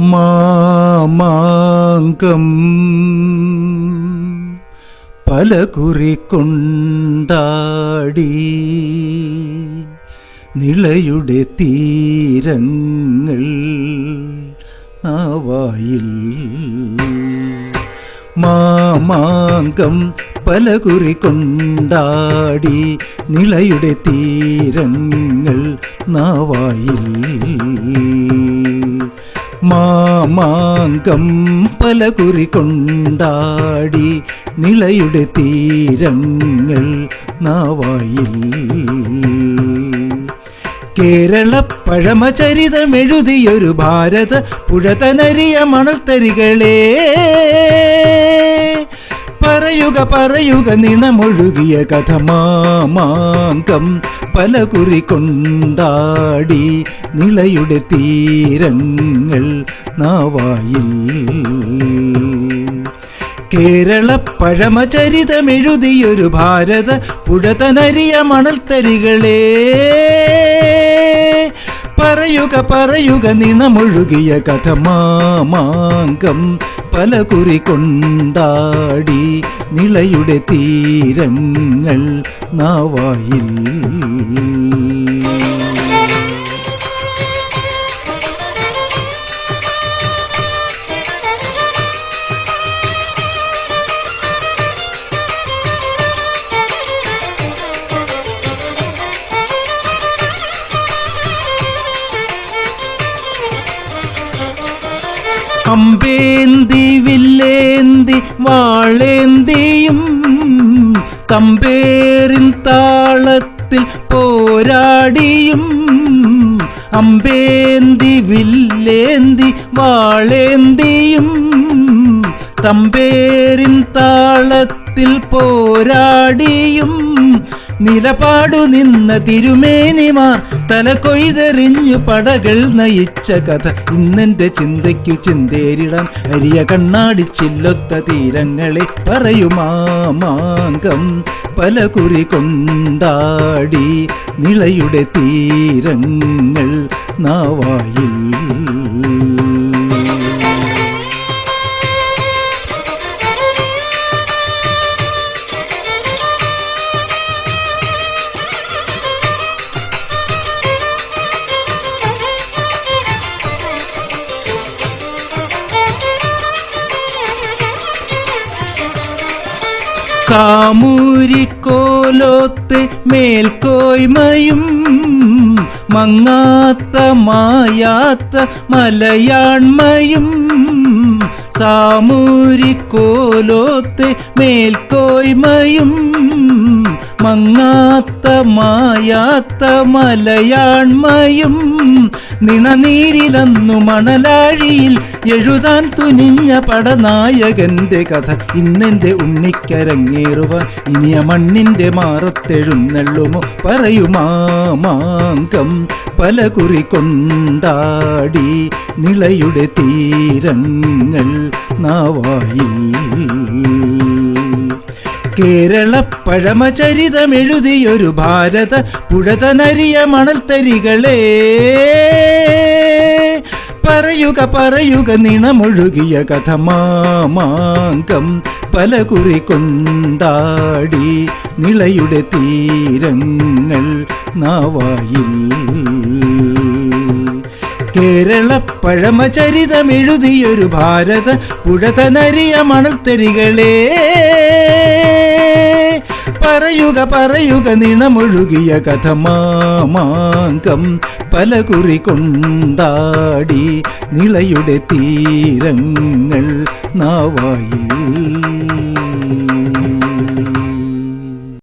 മാമാങ്കം പല കുറി കൊണ്ടാടി നിളയുടെ തീരങ്ങൾ നാവായിൽ. മാമാങ്കം പല കുറി കൊണ്ടാടി നിളയുടെ തീരങ്ങൾ നാവായിൽ. മാമാങ്കം പല കുറി കൊണ്ടാടി നിളയുടെ തീരങ്ങൾ നാവായിൽ. കേരള പഴമചരിതമെഴുതിയൊരു ഭാരത പുഴതനരിയ മണൽത്തരികളെ. പറയുക പറയുക നിണമൊഴുകിയ കഥ മാമാങ്കം. പല കുറി കൊണ്ടാടി നിളയുടെ തീരങ്ങൾ നാവായിൽ. കേരള പഴമചരിതമെഴുതിയൊരു ഭാരത പുഴതനരിയ മണൽത്തരികളെ. പറയുക പറയുക നിണമൊഴുകിയ കഥ മാമാങ്കം പല കുറി കൊണ്ടാടി നിളയുടെ തീരങ്ങൾ നാവായിൽ. അമ്പേന്തി വില്ലേന്തി വാളേന്തിയും തമ്പേറിൻ താളത്തിൽ പോരാടിയും അമ്പേന്തി വില്ലേന്തി വാളേന്തിയും തമ്പേറിൻ താളത്തിൽ പോരാടിയും നിലപാടു നിന്ന തിരുമേനിമാർ തല കൊയ്തെറിഞ്ഞു പടകൾ നയിച്ച കഥ. ഇന്നെന്റെ ചിന്തയ്ക്കു ചിന്തേരിടാൻ അരിയ കണ്ണാടി ചില്ലൊത്ത തീരങ്ങളെ പറയുമാമാങ്കം പല കുറി കൊണ്ടാടി. നിളയുടെ തീരങ്ങൾ നാവായിൽ സാമൂരിക്കോലോത്ത് മേൽക്കോയ്മയും മങ്ങാത്ത മായാത്ത മലയാൺമയും സാമൂരിക്കോലോത്ത് മേൽക്കോയ്മയും മങ്ങാത്ത മായാത്ത മലയാൺമയും നിണനീരിലന്നു മണലാഴിയിൽ എഴുതാൻ തുനിഞ്ഞ പടനായകന്റെ കഥ ഇന്നെന്റെ ഉണ്ണിക്കരങ്ങേറുവാൻ ഇനിയ മണ്ണിന്റെ മാറത്തെഴുന്നള്ളുമോ പറയുമാമാങ്കം പല കുറി കൊണ്ടാടി നിളയുടെ തീരങ്ങൾ നാവായിൽ. കേരള പഴമചരിതമെഴുതിയൊരു ഭാരത പുഴതനരിയ മണൽത്തരികളെ. പറയുക പറയുക നിണമൊഴുകിയ കഥ മാമാങ്കം പല കുറി കൊണ്ടാടി നിളയുടെ തീരങ്ങൾ നാവായിൽ. കേരള പഴമചരിതമെഴുതിയൊരു ഭാരത പുഴതനരിയ മണൽത്തരികളെ. പറയുക പറയുക നിണമൊഴുകിയ കഥ മാമാങ്കം പല കുറി കൊണ്ടാടി നിളയുടെ തീരങ്ങൾ നാവായിൽ.